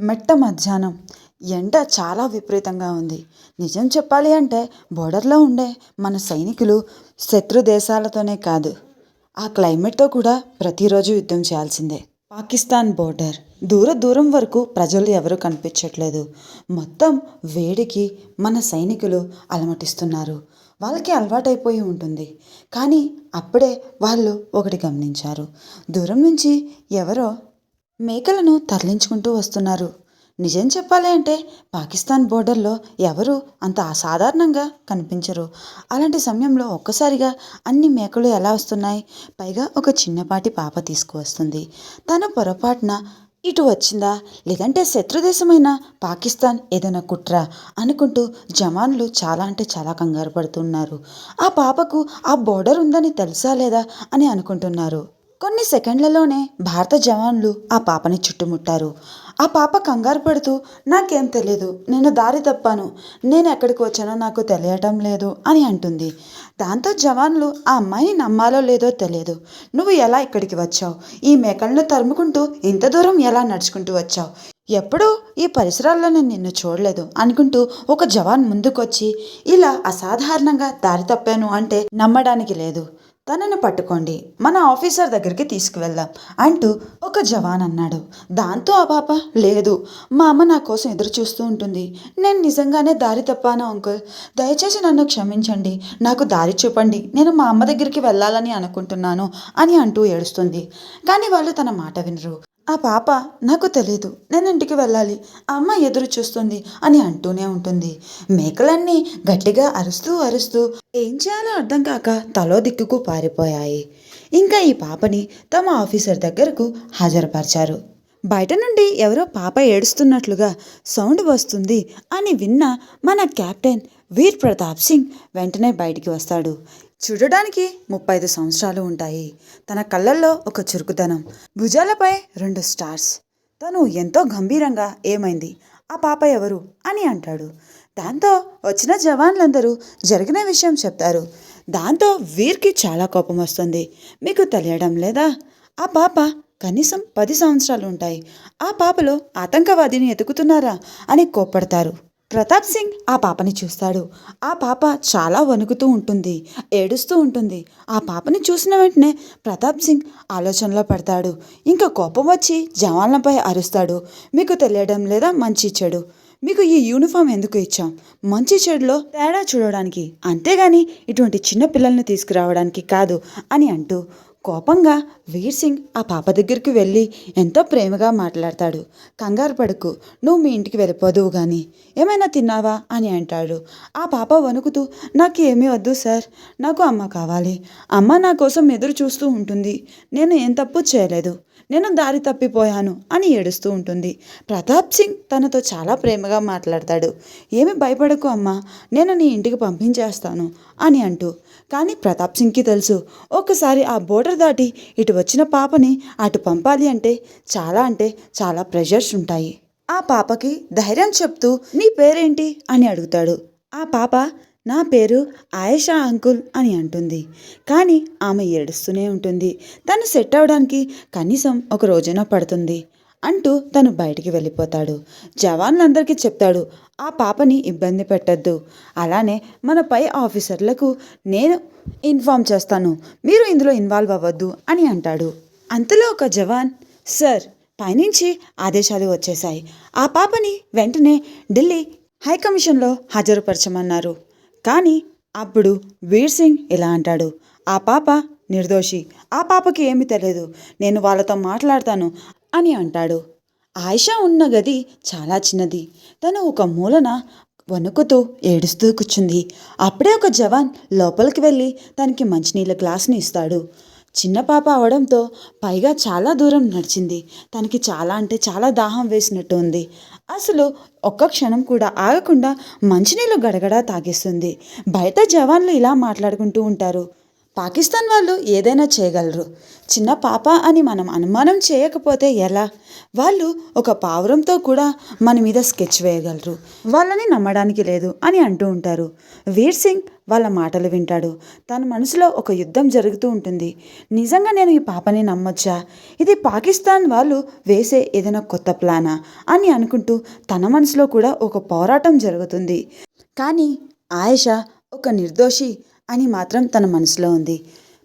మెట్ట మధ్యాహ్నం. ఎండ చాలా విపరీతంగా ఉంది. నిజం చెప్పాలి అంటే బోర్డర్లో ఉండే మన సైనికులు శత్రు దేశాలతోనే కాదు ఆ క్లైమేట్తో కూడా ప్రతిరోజు యుద్ధం చేయాల్సిందే. పాకిస్తాన్ బోర్డర్. దూర దూరం వరకు ప్రజలు ఎవరు కనిపించట్లేదు. మొత్తం వేడికి మన సైనికులు అలమటిస్తున్నారు. వాళ్ళకి అలవాటైపోయి ఉంటుంది. కానీ అప్పుడే వాళ్ళు ఒకటి గమనించారు. దూరం నుంచి ఎవరో మేకలను తరలించుకుంటూ వస్తున్నారు. నిజం చెప్పాలి అంటే పాకిస్తాన్ బోర్డర్లో ఎవరు అంత అసాధారణంగా కనిపించరు. అలాంటి సమయంలో ఒక్కసారిగా అన్ని మేకలు ఎలా వస్తున్నాయి? పైగా ఒక చిన్నపాటి పాప తీసుకువస్తుంది. తన పొరపాటున ఇటు వచ్చిందా? లేదంటే శత్రుదేశమైన పాకిస్తాన్ ఏదైనా కుట్ర? అనుకుంటూ జవాన్లు చాలా అంటే చాలా కంగారు పడుతున్నారు. ఆ పాపకు ఆ బోర్డర్ ఉందని తెలుసా లేదా అని అనుకుంటున్నారు. కొన్ని సెకండ్లలోనే భారత జవాన్లు ఆ పాపని చుట్టుముట్టారు. ఆ పాప కంగారు పడుతూ నాకేం తెలియదు నేను దారి తప్పాను నేను ఎక్కడికి వచ్చానో నాకు తెలియటం లేదు అని అంటుంది. దాంతో జవాన్లు ఆ అమ్మాయిని నమ్మాలో లేదో తెలియదు నువ్వు ఎలా ఇక్కడికి వచ్చావు? ఈ మేకలను తరుముకుంటూ ఇంత దూరం ఎలా నడుచుకుంటూ వచ్చావు? ఎప్పుడూ ఈ పరిసరాల్లో నేను నిన్ను చూడలేదు అనుకుంటూ ఒక జవాన్ ముందుకొచ్చి ఇలా అసాధారణంగా దారి తప్పాను అంటే నమ్మడానికి లేదు. తనను పట్టుకోండి. మన ఆఫీసర్ దగ్గరికి తీసుకువెళ్దాం అంటూ ఒక జవాన్ అన్నాడు. దాంతో ఆ పాప లేదు మా అమ్మ నా కోసం ఎదురు చూస్తూ ఉంటుంది. నేను నిజంగానే దారి తప్పాను అంకుల్? దయచేసి నన్ను క్షమించండి. నాకు దారి చూపండి. నేను మా అమ్మ దగ్గరికి వెళ్ళాలని అనుకుంటున్నాను అని అంటూ ఏడుస్తుంది. కానీ వాళ్ళు తన మాట వినరు. ఆ పాప నాకు తెలీదు. నేను ఇంటికి వెళ్ళాలి. అమ్మ ఎదురు చూస్తుంది అని అంటూనే ఉంటుంది. మేకలన్నీ గట్టిగా అరుస్తూ అరుస్తూ ఏం చేయాలో అర్థం కాక తలో దిక్కుకు పారిపోయాయి. ఇంకా ఈ పాపని తమ ఆఫీసర్ దగ్గరకు హాజరుపరిచారు. బయట నుండి ఎవరో పాప ఏడుస్తున్నట్లుగా సౌండ్ వస్తుంది అని విన్న మన కెప్టెన్ వీర్ ప్రతాప్ సింగ్ వెంటనే బయటికి వస్తాడు. చూడడానికి ముప్పై ఐదు సంవత్సరాలు ఉంటాయి. తన కళ్ళల్లో ఒక చురుకుదనం భుజాలపై రెండు స్టార్స్. తను ఎంతో గంభీరంగా ఏమైంది? ఆ పాప ఎవరు అని అంటాడు. దాంతో వచ్చిన జవాన్లందరూ జరిగిన విషయం చెప్తారు. దాంతో వీర్కి చాలా కోపం వస్తుంది. మీకు తెలియడం లేదా? ఆ పాప కనీసం పది సంవత్సరాలు ఉంటాయి. ఆ పాపలో ఆతంకవాదిని ఎతుకుతున్నారా అని కోప్పడతారు. ప్రతాప్ సింగ్ ఆ పాపని చూస్తాడు. ఆ పాప చాలా వణుకుతూ ఉంటుంది. ఏడుస్తూ ఉంటుంది. ఆ పాపని చూసిన వెంటనే ప్రతాప్ సింగ్ ఆలోచనలో పడతాడు. ఇంకా కోపం వచ్చి జవాన్లపై అరుస్తాడు. మీకు తెలియడం లేదా? మంచి చెడు. మీకు ఈ యూనిఫామ్ ఎందుకు ఇచ్చాం? మంచి చెడులో తేడా చూడడానికి. అంతేగాని ఇటువంటి చిన్న పిల్లల్ని తీసుకురావడానికి కాదు అని అంటూ కోపంగా వీర్ సింగ్ ఆ పాప దగ్గరికి వెళ్ళి ఎంతో ప్రేమగా మాట్లాడతాడు. కంగారు పడుకు నువ్వు మీ ఇంటికి వెళ్ళిపోదువు కానీ ఏమైనా తిన్నావా? అని అంటాడు. ఆ పాప వణుకుతూ నాకు ఏమీ వద్దు సార్ నాకు అమ్మ కావాలి. అమ్మ నా కోసం ఎదురు చూస్తూ ఉంటుంది. నేను ఏం తప్పు చేయలేదు. నేను దారి తప్పిపోయాను అని ఏడుస్తూ ఉంటుంది. ప్రతాప్ సింగ్ తనతో చాలా ప్రేమగా మాట్లాడతాడు. ఏమి భయపడకు అమ్మా నేను నీ ఇంటికి పంపించేస్తాను అని అంటూ. కానీ ప్రతాప్ సింగ్కి తెలుసు ఒకసారి ఆ బోర్డర్ దాటి ఇటు వచ్చిన పాపని అటు పంపాలి అంటే చాలా అంటే చాలా ప్రెషర్స్ ఉంటాయి. ఆ పాపకి ధైర్యం చెప్తూ నీ పేరేంటి? అని అడుగుతాడు. ఆ పాప నా పేరు ఆయేషా అంకుల్ అని అంటుంది. కానీ ఆమె ఏడుస్తూనే ఉంటుంది. తను సెట్ అవ్వడానికి కనీసం ఒక రోజైనా పడుతుంది అంటూ తను బయటికి వెళ్ళిపోతాడు. జవాన్లందరికీ చెప్తాడు ఆ పాపని ఇబ్బంది పెట్టద్దు. అలానే మన పై ఆఫీసర్లకు నేను ఇన్ఫామ్ చేస్తాను. మీరు ఇందులో ఇన్వాల్వ్ అవ్వద్దు అని అంటాడు. అంతలో ఒక జవాన్? సార్ పైనుంచి ఆదేశాలు వచ్చేశాయి. ఆ పాపని వెంటనే ఢిల్లీ హైకమిషన్లో హాజరుపరచమన్నారు. కానీ అప్పుడు వీర్ సింగ్ ఇలా అంటాడు ఆ పాప నిర్దోషి. ఆ పాపకి ఏమీ తెలియదు. నేను వాళ్ళతో మాట్లాడతాను అని అంటాడు. ఆయిషా ఉన్న గది చాలా చిన్నది. తను ఒక మూలన వణుకుతూ ఏడుస్తూ కూర్చుంది. అప్పుడే ఒక జవాన్ లోపలికి వెళ్ళి తనకి మంచినీళ్ళ గ్లాస్ని ఇస్తాడు. చిన్న పాప అవడంతో పైగా చాలా దూరం నడిచింది. తనకి చాలా అంటే చాలా దాహం వేసినట్టు ఉంది. అసలు ఒక్క క్షణం కూడా ఆగకుండా మంచినీళ్ళు గడగడా తాగేస్తుంది. బయట జవాన్లు ఇలా మాట్లాడుకుంటూ ఉంటారు. పాకిస్తాన్ వాళ్ళు ఏదైనా చేయగలరు. చిన్న పాప అని మనం అనుమానం చేయకపోతే ఎలా? వాళ్ళు ఒక పావురంతో కూడా మన మీద స్కెచ్ వేయగలరు. వాళ్ళని నమ్మడానికి లేదు అని అంటూ ఉంటారు. వీర్ సింగ్ వాళ్ళ మాటలు వింటాడు. తన మనసులో ఒక యుద్ధం జరుగుతూ ఉంటుంది. నిజంగా నేను ఈ పాపని నమ్మొచ్చా? ఇది పాకిస్తాన్ వాళ్ళు వేసే ఏదైనా కొత్త ప్లానా? అని అనుకుంటూ తన మనసులో కూడా ఒక పోరాటం జరుగుతుంది. కానీ ఆయేషా ఒక నిర్దోషి అని మాత్రం తన మనసులో ఉంది.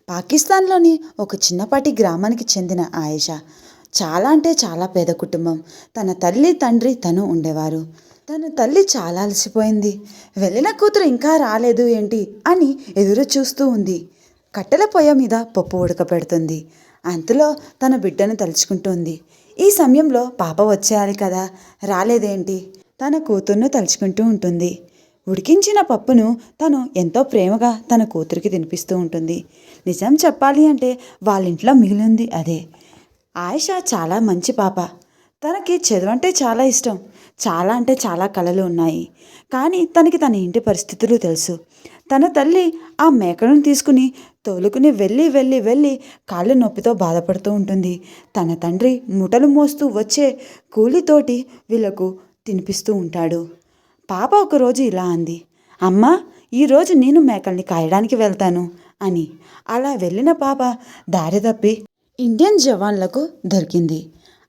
పాకిస్తాన్లోని ఒక చిన్నపాటి గ్రామానికి చెందిన ఆయేషా. చాలా అంటే చాలా పేద కుటుంబం. తన తల్లి తండ్రి తను ఉండేవారు. తన తల్లి చాలా అలసిపోయింది. వెళ్ళిన కూతురు ఇంకా రాలేదు ఏంటి అని ఎదురు చూస్తూ ఉంది. కట్టెల పొయ్య మీద పప్పు ఉడకపెడుతుంది. అంతలో తన బిడ్డను తలుచుకుంటుంది. ఈ సమయంలో పాప వచ్చేయాలి కదా? రాలేదేంటి? తన కూతుర్ను తలుచుకుంటూ ఉంటుంది. ఉడికించిన పప్పును తను ఎంతో ప్రేమగా తన కూతురికి తినిపిస్తూ ఉంటుంది. నిజం చెప్పాలి అంటే వాళ్ళ ఇంట్లో మిగిలింది అదే. ఆయిషా చాలా మంచి పాప. తనకి చదువు అంటే చాలా ఇష్టం. చాలా అంటే చాలా కళలు ఉన్నాయి. కానీ తనకి తన ఇంటి పరిస్థితులు తెలుసు. తన తల్లి ఆ మేకలను తీసుకుని తోలుకుని వెళ్ళి వెళ్ళి వెళ్ళి కాళ్ళు నొప్పితో బాధపడుతూ ఉంటుంది. తన తండ్రి ముఠలు మోస్తూ వచ్చే కూలితోటి వీళ్ళకు తినిపిస్తూ ఉంటాడు. పాప ఒకరోజు ఇలా అంది అమ్మా ఈరోజు నేను మేకల్ని కాయడానికి వెళ్తాను అని. అలా వెళ్ళిన పాప దారి తప్పి ఇండియన్ జవాన్లకు దొరికింది.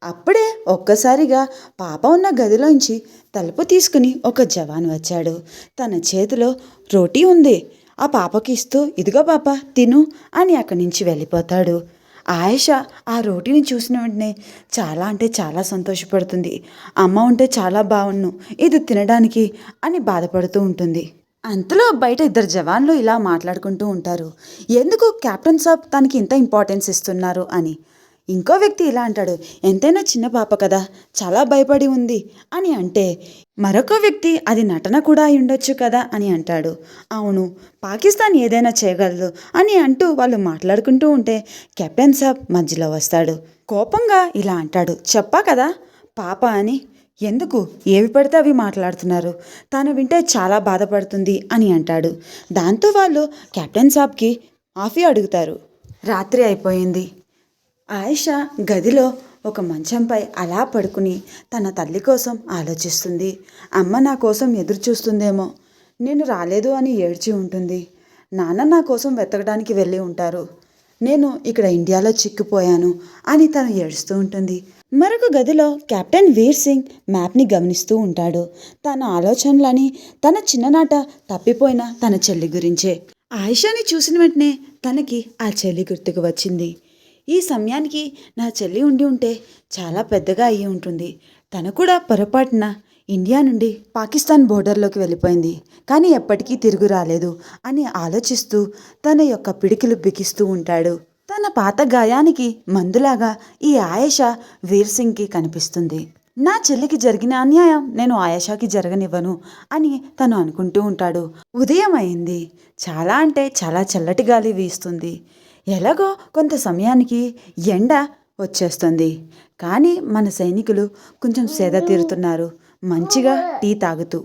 అప్పుడే ఒక్కసారిగా పాప ఉన్న గదిలోంచి తలుపు తీసుకుని ఒక జవాన్ వచ్చాడు. తన చేతిలో రోటీ ఉంది. ఆ పాపకి ఇస్తూ ఇదిగో పాప తిను అని అక్కడి నుంచి వెళ్ళిపోతాడు. ఆయేష ఆ రోటీని చూసిన వెంటనే చాలా అంటే చాలా సంతోషపడుతుంది. అమ్మ ఉంటే చాలా బాగున్ను ఇది తినడానికి అని బాధపడుతూ ఉంటుంది. అంతలో బయట ఇద్దరు జవాన్లు ఇలా మాట్లాడుకుంటూ ఉంటారు. ఎందుకు కెప్టెన్ సాబ్ తనకి ఇంత ఇంపార్టెన్స్ ఇస్తున్నారు అని. ఇంకో వ్యక్తి ఇలా అంటాడు ఎంతైనా చిన్న పాప కదా చాలా భయపడి ఉంది అని అంటే మరొక వ్యక్తి అది నటన కూడా అయి ఉండొచ్చు కదా అని అంటాడు. అవును పాకిస్తాన్ ఏదైనా చేయగలదు అని అంటూ వాళ్ళు మాట్లాడుకుంటూ ఉంటే కెప్టెన్ సాబ్ మధ్యలో వస్తాడు కోపంగా ఇలా అంటాడు చెప్పా కదా పాప అని ఎందుకు ఏవి పడితే అవి మాట్లాడుతున్నారు తాను వింటే చాలా బాధపడుతుంది అని అంటాడు. దాంతో వాళ్ళు కెప్టెన్ సాబ్కి మాఫీ అడుగుతారు. రాత్రి అయిపోయింది. ఆయిషా గదిలో ఒక మంచంపై అలా పడుకుని తన తల్లి కోసం ఆలోచిస్తుంది. అమ్మ నా కోసం ఎదురు చూస్తుందేమో నేను రాలేదు అని ఏడ్చి ఉంటుంది. నాన్న నా కోసం వెతకడానికి వెళ్ళి ఉంటారు. నేను ఇక్కడ ఇండియాలో చిక్కిపోయాను అని తను ఏడుస్తూ ఉంటుంది. మరొక గదిలో కెప్టెన్ వీర్ సింగ్ మ్యాప్ని గమనిస్తూ ఉంటాడు. తన ఆలోచనలని తన చిన్ననాట తప్పిపోయిన తన చెల్లి గురించే. ఆయిషాని చూసిన వెంటనే తనకి ఆ చెల్లి గుర్తుకు వచ్చింది. ఈ సమయానికి నా చెల్లి ఉండి ఉంటే చాలా పెద్దగా అయ్యి ఉంటుంది. తను కూడా పొరపాటున ఇండియా నుండి పాకిస్తాన్ బోర్డర్లోకి వెళ్ళిపోయింది. కానీ ఎప్పటికీ తిరుగు రాలేదు అని ఆలోచిస్తూ తన యొక్క పిడికిలు బిగిస్తూ ఉంటాడు. తన పాత గాయానికి మందులాగా ఈ ఆయేష వీర్ సింగ్కి కనిపిస్తుంది. నా చెల్లికి జరిగిన అన్యాయం నేను ఆయేషాకి జరగనివ్వను అని తను అనుకుంటూ ఉంటాడు. ఉదయం అయింది. చాలా అంటే చాలా చల్లటి గాలి వీస్తుంది. ఎలాగో కొంత సమయానికి ఎండ వచ్చేస్తుంది. కానీ మన సైనికులు కొంచెం సేద తీరుతున్నారు. మంచిగా టీ తాగుతూ.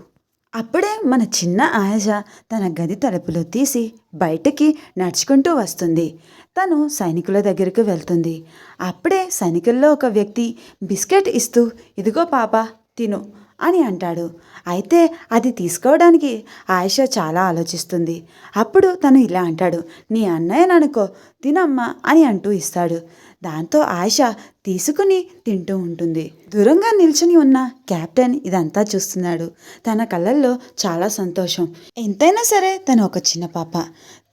అప్పుడే మన చిన్న ఆయాష తన గది తలుపులు తీసి బయటకి నడుచుకుంటూ వస్తుంది. తను సైనికుల దగ్గరికి వెళ్తుంది. అప్పుడే సైనికుల్లో ఒక వ్యక్తి బిస్కెట్ ఇస్తూ ఇదిగో పాప తిను. అని అంటాడు. అయితే అది తీసుకోవడానికి ఆయిష చాలా ఆలోచిస్తుంది. అప్పుడు తను ఇలా అంటాడు నీ అన్నయ్యననుకో తినమ్మా అని అంటూ ఇస్తాడు. దాంతో ఆయిష తీసుకుని తింటూ ఉంటుంది. దూరంగా నిల్చుని ఉన్న కెప్టెన్ ఇదంతా చూస్తున్నాడు. తన కళ్ళల్లో చాలా సంతోషం. ఎంతైనా సరే తను ఒక చిన్న పాప.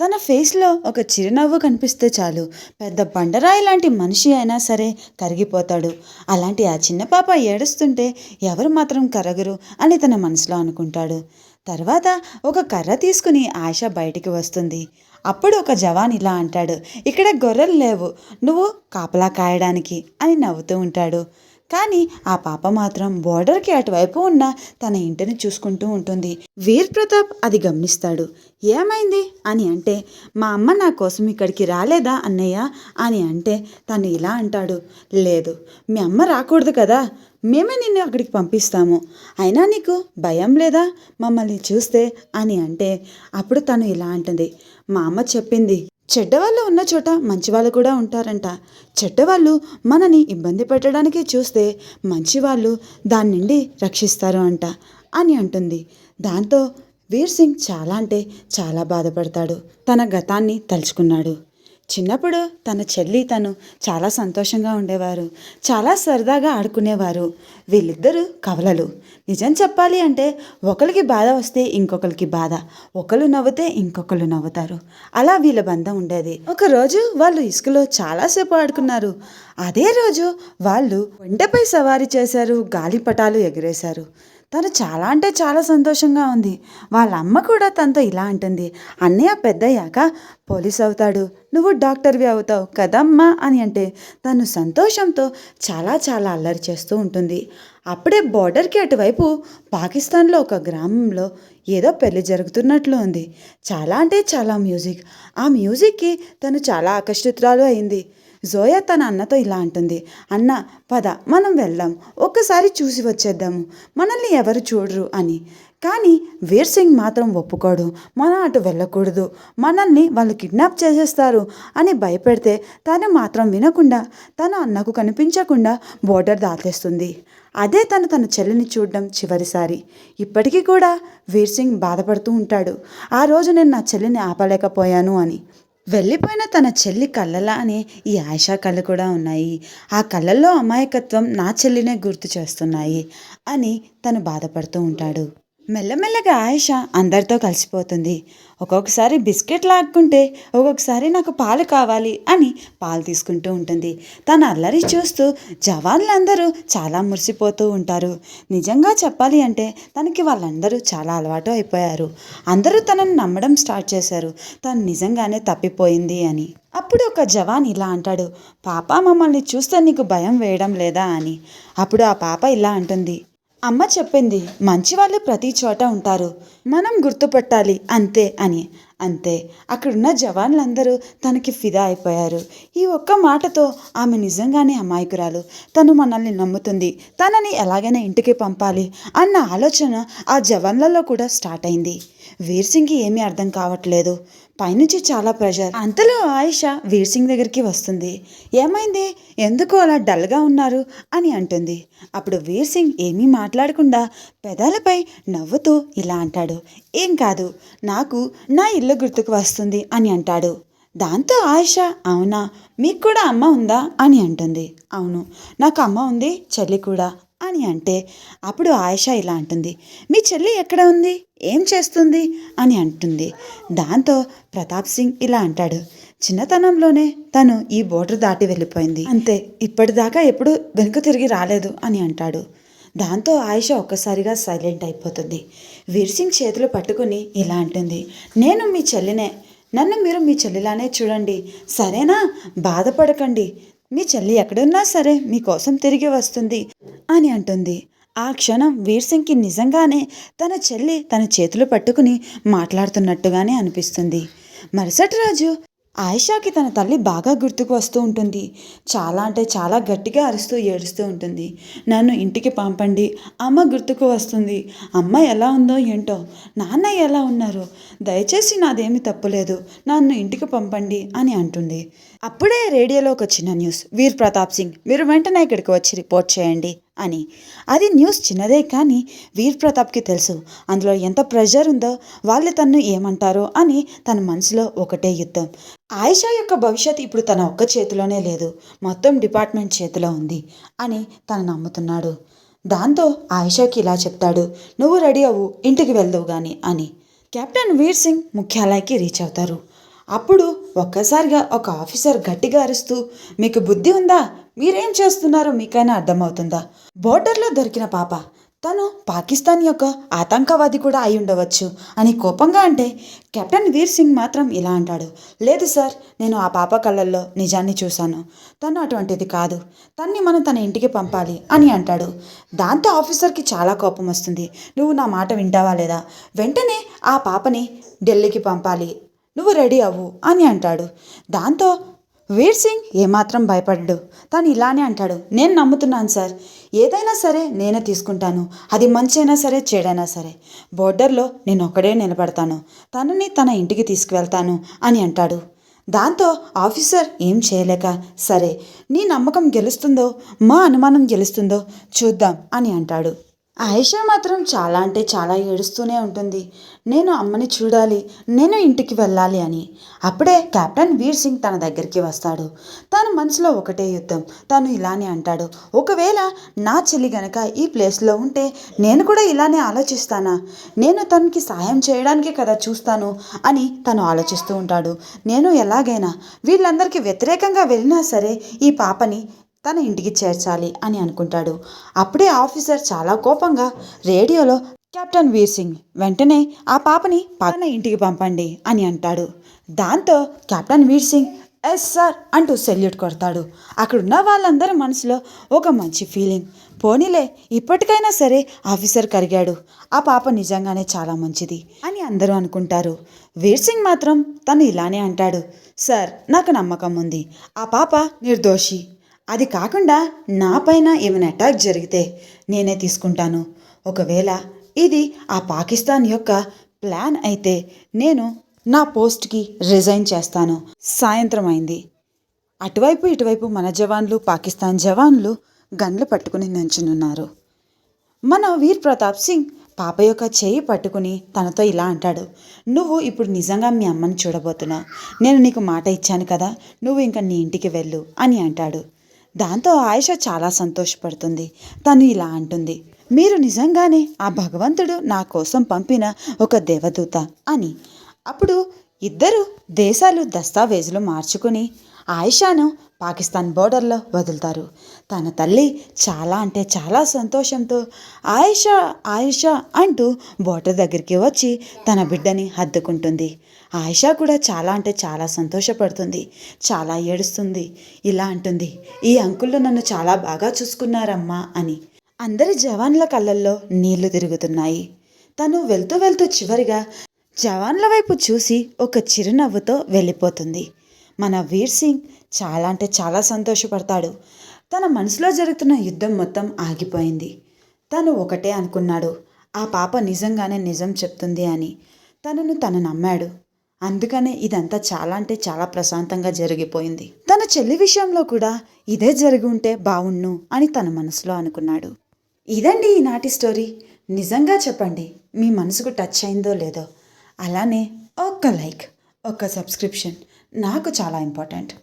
తన ఫేస్లో ఒక చిరునవ్వు కనిపిస్తే చాలు. పెద్ద బండరాయి లాంటి మనిషి అయినా సరే కరిగిపోతాడు. అలాంటి ఆ చిన్న పాప ఏడుస్తుంటే ఎవరు మాత్రం కరగరు అని తన మనసులో అనుకుంటాడు. తర్వాత ఒక కర్ర తీసుకుని ఆశ బయటికి వస్తుంది. అప్పుడు ఒక జవాన్ ఇలా అంటాడు ఇక్కడ గొర్రెలు లేవు నువ్వు కాపలా కాయడానికి అని నవ్వుతూ ఉంటాడు. కానీ ఆ పాప మాత్రం బోర్డర్కి అటువైపు ఉన్న తన ఇంటిని చూసుకుంటూ ఉంటుంది. వీర్ ప్రతాప్ అది గమనిస్తాడు. ఏమైంది? అని అంటే మా అమ్మ నా కోసం ఇక్కడికి రాలేదా అన్నయ్య? అని అంటే తను ఇలా అంటాడు లేదు మీ అమ్మ రాకూడదు కదా మేమే నిన్ను అక్కడికి పంపిస్తాము. అయినా నీకు భయం లేదా? మమ్మల్ని చూస్తే అని అంటే అప్పుడు తను ఇలా అంటుంది మా అమ్మ చెప్పింది. చెడ్డవాళ్ళు ఉన్న చోట మంచివాళ్ళు కూడా ఉంటారంట. చెడ్డవాళ్ళు మనని ఇబ్బంది పెట్టడానికి చూస్తే మంచివాళ్ళు దాని నుండి రక్షిస్తారు అంట అని అంటుంది. దాంతో వీర్ సింగ్ చాలా అంటే చాలా బాధపడతాడు. తన గతాన్ని తలుచుకున్నాడు. చిన్నప్పుడు తన చెల్లి తను చాలా సంతోషంగా ఉండేవారు. చాలా సరదాగా ఆడుకునేవారు. వీళ్ళిద్దరూ కవలలు. నిజం చెప్పాలి అంటే ఒకరికి బాధ వస్తే ఇంకొకరికి బాధ. ఒకరు నవ్వితే ఇంకొకరు నవ్వుతారు. అలా వీళ్ళ బంధం ఉండేది. ఒకరోజు వాళ్ళు ఇసుకలో చాలాసేపు ఆడుకున్నారు. అదే రోజు వాళ్ళు ఒంటెపై సవారీ చేశారు. గాలిపటాలు ఎగిరేశారు. తను చాలా అంటే చాలా సంతోషంగా ఉంది. వాళ్ళ అమ్మ కూడా తనతో ఇలా అంటుంది. అన్నయ్య పెద్దయ్యాక పోలీస్ అవుతాడు. నువ్వు డాక్టర్వి అవుతావు కదమ్మా అని అంటే తను సంతోషంతో చాలా చాలా అల్లరి చేస్తూ ఉంటుంది. అప్పుడే బోర్డర్కి అటువైపు పాకిస్తాన్లో ఒక గ్రామంలో ఏదో పెళ్ళి జరుగుతున్నట్లు ఉంది. చాలా అంటే చాలా మ్యూజిక్. ఆ మ్యూజిక్కి తను చాలా ఆకర్షితురాలు అయింది. జోయా తన అన్నతో ఇలా అంటుంది. అన్న పద మనం వెళ్దాం. ఒక్కసారి చూసి వచ్చేద్దాము. మనల్ని ఎవరు చూడరు అని. కానీ వీర్ సింగ్ మాత్రం ఒప్పుకోడు. మనం అటు వెళ్ళకూడదు. మనల్ని వాళ్ళు కిడ్నాప్ చేసేస్తారు అని భయపెడితే తను మాత్రం వినకుండా తన అన్నకు కనిపించకుండా బోర్డర్ దాటేస్తుంది. అదే తను తన చెల్లిని చూడడం చివరిసారి. ఇప్పటికీ కూడా వీర్ సింగ్ బాధపడుతూ ఉంటాడు. ఆ రోజు నేను నా చెల్లిని ఆపలేకపోయాను అని. వెళ్ళిపోయిన తన చెల్లి కళ్ళలానే ఈ ఆయిషా కళ్ళు కూడా ఉన్నాయి. ఆ కళ్ళల్లో అమాయకత్వం నా చెల్లినే గుర్తు చేస్తున్నాయి అని తను బాధపడుతూ ఉంటాడు. మెల్లమెల్లగా ఆయుష అందరితో కలిసిపోతుంది. ఒక్కొక్కసారి బిస్కెట్ లాక్కుంటే ఒక్కొక్కసారి నాకు పాలు కావాలి అని పాలు తీసుకుంటూ ఉంటుంది. తన అల్లరి చూస్తూ జవాన్లందరూ చాలా మురిసిపోతూ ఉంటారు. నిజంగా చెప్పాలి అంటే తనకి వాళ్ళందరూ చాలా అలవాటు అయిపోయారు. అందరూ తనని నమ్మడం స్టార్ట్ చేశారు. తను నిజంగానే తప్పిపోయింది అని. అప్పుడు ఒక జవాన్ ఇలా అంటాడు పాప మమ్మల్ని చూస్తే నీకు భయం వేయడం లేదా? అని. అప్పుడు ఆ పాప ఇలా అంటుంది అమ్మ చెప్పింది మంచివాళ్ళు ప్రతి చోట ఉంటారు. మనం గుర్తుపట్టాలి అంతే అని. అంతే అక్కడున్న జవాన్లందరూ తనకి ఫిదా అయిపోయారు. ఈ ఒక్క మాటతో ఆమె నిజంగానే అమాయకురాలు. తను మనల్ని నమ్ముతుంది. తనని ఎలాగైనా ఇంటికి పంపాలి అన్న ఆలోచన ఆ జవాన్లలో కూడా స్టార్ట్ అయింది. వీర్సింగ్కి ఏమీ అర్థం కావట్లేదు. పైనుంచి చాలా ప్రెషర్. అంతలో ఆయిష వీర్ సింగ్ దగ్గరికి వస్తుంది. ఏమైంది? ఎందుకు అలా డల్గా ఉన్నారు? అని అంటుంది. అప్పుడు వీర్ సింగ్ ఏమీ మాట్లాడకుండా పెదాలపై నవ్వుతూ ఇలా అంటాడు. ఏం కాదు. నాకు నా ఇల్లు గుర్తుకు వస్తుంది అని అంటాడు. దాంతో ఆయిష అవునా? మీకు కూడా అమ్మ ఉందా? అని అంటుంది. అవును. నాకు అమ్మ ఉంది చెల్లి కూడా. అని అంటే అప్పుడు ఆయిష ఇలా అంటుంది మీ చెల్లి ఎక్కడ ఉంది? ఏం చేస్తుంది? అని అంటుంది. దాంతో ప్రతాప్ సింగ్ ఇలా అంటాడు చిన్నతనంలోనే తను ఈ బోర్డర్ దాటి వెళ్ళిపోయింది. అంతే ఇప్పటిదాకా ఎప్పుడు వెనుక తిరిగి రాలేదు అని అంటాడు. దాంతో ఆయిష ఒక్కసారిగా సైలెంట్ అయిపోతుంది. వీర్సింగ్ చేతులు పట్టుకుని ఇలా అంటుంది నేను మీ చెల్లినే నన్ను మీరు మీ చెల్లిలానే చూడండి. సరేనా? బాధపడకండి. మీ చెల్లి ఎక్కడున్నా సరే మీకోసం తిరిగి వస్తుంది అని అంటుంది. ఆ క్షణం వీర్సింగ్కి నిజంగానే తన చెల్లి తన చేతులు పట్టుకుని మాట్లాడుతున్నట్టుగానే అనిపిస్తుంది. మరుసటి రోజు ఆయిషాకి తన తల్లి బాగా గుర్తుకు వస్తూ ఉంటుంది. చాలా అంటే చాలా గట్టిగా అరుస్తూ ఏడుస్తూ ఉంటుంది. నన్ను ఇంటికి పంపండి. అమ్మ గుర్తుకు వస్తుంది. అమ్మ ఎలా ఉందో ఏంటో? నాన్న ఎలా ఉన్నారు? దయచేసి నాదేమీ తప్పులేదు. నన్ను ఇంటికి పంపండి అని అంటుంది. అప్పుడే రేడియోలో ఒక చిన్న న్యూస్. వీర్ ప్రతాప్ సింగ్ మీరు వెంటనే ఇక్కడికి వచ్చి రిపోర్ట్ చేయండి అని. అది న్యూస్ చిన్నదే కానీ వీర్ ప్రతాప్కి తెలుసు. అందులో ఎంత ప్రెషర్ ఉందో వాళ్ళు తన్ను ఏమంటారో అని తన మనసులో ఒకటే యుద్ధం. ఆయిషా యొక్క భవిష్యత్ ఇప్పుడు తన ఒక్క చేతిలోనే లేదు. మొత్తం డిపార్ట్మెంట్ చేతిలో ఉంది అని తను నమ్ముతున్నాడు. దాంతో ఆయిషాకి ఇలా చెప్తాడు నువ్వు రెడీ అవ్వు ఇంటికి వెళ్దావు గాని అని. కెప్టెన్ వీర్ సింగ్ ముఖ్యాలయకి రీచ్ అవుతారు. అప్పుడు ఒక్కసారిగా ఒక ఆఫీసర్ గట్టిగా అరుస్తూ మీకు బుద్ధి ఉందా? మీరేం చేస్తున్నారో మీకైనా అర్థమవుతుందా? బోర్డర్లో దొరికిన పాప తను పాకిస్తాన్ యొక్క ఆతంకవాది కూడా అయి ఉండవచ్చు అని కోపంగా అంటే కెప్టెన్ వీర్ సింగ్ మాత్రం ఇలా అంటాడు లేదు సార్ నేను ఆ పాప కళ్ళల్లో నిజాన్ని చూశాను తను అటువంటిది కాదు తన్ని మనం తన ఇంటికి పంపాలి అని అంటాడు. దాంతో ఆఫీసర్కి చాలా కోపం వస్తుంది. నువ్వు నా మాట వింటావా లేదా? వెంటనే ఆ పాపని ఢిల్లీకి పంపాలి నువ్వు రెడీ అవ్వు అని అంటాడు. దాంతో వీర్ సింగ్ ఏమాత్రం భయపడ్డు. తను ఇలానే అంటాడు నేను నమ్ముతున్నాను సార్ ఏదైనా సరే నేనే తీసుకుంటాను. అది మంచి అయినా సరే చెడైనా సరే. బోర్డర్లో నేను ఒక్కడే నిలబడతాను. తనని తన ఇంటికి తీసుకువెళ్తాను అని అంటాడు. దాంతో ఆఫీసర్ ఏం చేయలేక సరే నీ నమ్మకం గెలుస్తుందో మా అనుమానం గెలుస్తుందో చూద్దాం అని అంటాడు. ఆయిషా మాత్రం చాలా అంటే చాలా ఏడుస్తూనే ఉంటుంది. నేను అమ్మని చూడాలి నేను ఇంటికి వెళ్ళాలి అని. అప్పుడే కెప్టెన్ వీర్ సింగ్ తన దగ్గరికి వస్తాడు. తన మనసులో ఒకటే యుద్ధం తను ఇలానే అంటాడు. ఒకవేళ నా చెల్లి గనక ఈ ప్లేస్లో ఉంటే నేను కూడా ఇలానే ఆలోచిస్తానా? నేను తనకి సహాయం చేయడానికి కదా చూస్తాను అని తను ఆలోచిస్తూ ఉంటాడు. నేను ఎలాగైనా వీళ్ళందరికీ వ్యతిరేకంగా వెళ్ళినా సరే ఈ పాపని తన ఇంటికి చేర్చాలి అని అనుకుంటాడు. అప్పుడే ఆఫీసర్ చాలా కోపంగా రేడియోలో కెప్టెన్ వీర్ సింగ్ వెంటనే ఆ పాపని పక్కన ఇంటికి పంపండి అని అంటాడు. దాంతో captain Veer Singh yes sir అంటూ సెల్యూట్ కొడతాడు. అక్కడున్న వాళ్ళందరి మనసులో ఒక మంచి ఫీలింగ్. పోనీలే ఇప్పటికైనా సరే ఆఫీసర్ కరిగాడు. ఆ పాప నిజంగానే చాలా మంచిది అని అందరూ అనుకుంటారు. వీర్ సింగ్ మాత్రం తను ఇలానే అంటాడు. సార్ నాకు నమ్మకం ఉంది. ఆ పాప నిర్దోషి. అది కాకుండా నా పైన ఏమైనా అటాక్ జరిగితే నేనే తీసుకుంటాను. ఒకవేళ ఇది ఆ పాకిస్తాన్ యొక్క ప్లాన్ అయితే నేను నా పోస్ట్కి రిజైన్ చేస్తాను. సాయంత్రం అయింది. అటువైపు ఇటువైపు మన జవాన్లు పాకిస్తాన్ జవాన్లు గన్లు పట్టుకుని నించునున్నారు. మన వీర్ ప్రతాప్ సింగ్ పాప యొక్క చేయి పట్టుకుని తనతో ఇలా అంటాడు నువ్వు ఇప్పుడు నిజంగా మీ అమ్మని చూడబోతున్నావు. నేను నీకు మాట ఇచ్చాను కదా నువ్వు ఇంకా నీ ఇంటికి వెళ్ళు అని అంటాడు. దాంతో ఆయుష చాలా సంతోషపడుతుంది. తను ఇలా అంటుంది మీరు నిజంగానే ఆ భగవంతుడు నా కోసం పంపిన ఒక దేవదూత అని. అప్పుడు ఇద్దరు దేశాలు దస్తావేజులు మార్చుకుని ఆయిషాను పాకిస్తాన్ బోర్డర్లో వదులుతారు. తన తల్లి చాలా అంటే చాలా సంతోషంతో ఆయిషా ఆయిషా అంటూ బోర్డర్ దగ్గరికి వచ్చి తన బిడ్డని హద్దుకుంటుంది ఆయిషా కూడా చాలా అంటే చాలా సంతోషపడుతుంది. చాలా ఏడుస్తుంది. ఇలా అంటుంది ఈ అంకుళ్ళు నన్ను చాలా బాగా చూసుకున్నారమ్మా అని. అందరి జవాన్ల కళ్ళల్లో నీళ్ళు తిరుగుతున్నాయి. తను వెళ్తూ వెళ్తూ చివరిగా జవాన్ల వైపు చూసి ఒక చిరునవ్వుతో వెళ్ళిపోతుంది. మన వీర్ సింగ్ చాలా అంటే చాలా సంతోషపడతాడు. తన మనసులో జరుగుతున్న యుద్ధం మొత్తం ఆగిపోయింది. తను ఒకటే అనుకున్నాడు. ఆ పాప నిజంగానే నిజం చెప్తుంది అని. తనను తను నమ్మాడు. అందుకనే ఇదంతా చాలా అంటే చాలా ప్రశాంతంగా జరిగిపోయింది. తన చెల్లి విషయంలో కూడా ఇదే జరిగి ఉంటే బావుణ్ణు అని తన మనసులో అనుకున్నాడు. ఇదండి ఈనాటి స్టోరీ. నిజంగా చెప్పండి మీ మనసుకు టచ్ అయిందో లేదో. అలానే ఒక్క లైక్ ఒక్క సబ్స్క్రిప్షన్ నాకు చాలా ఇంపార్టెంట్.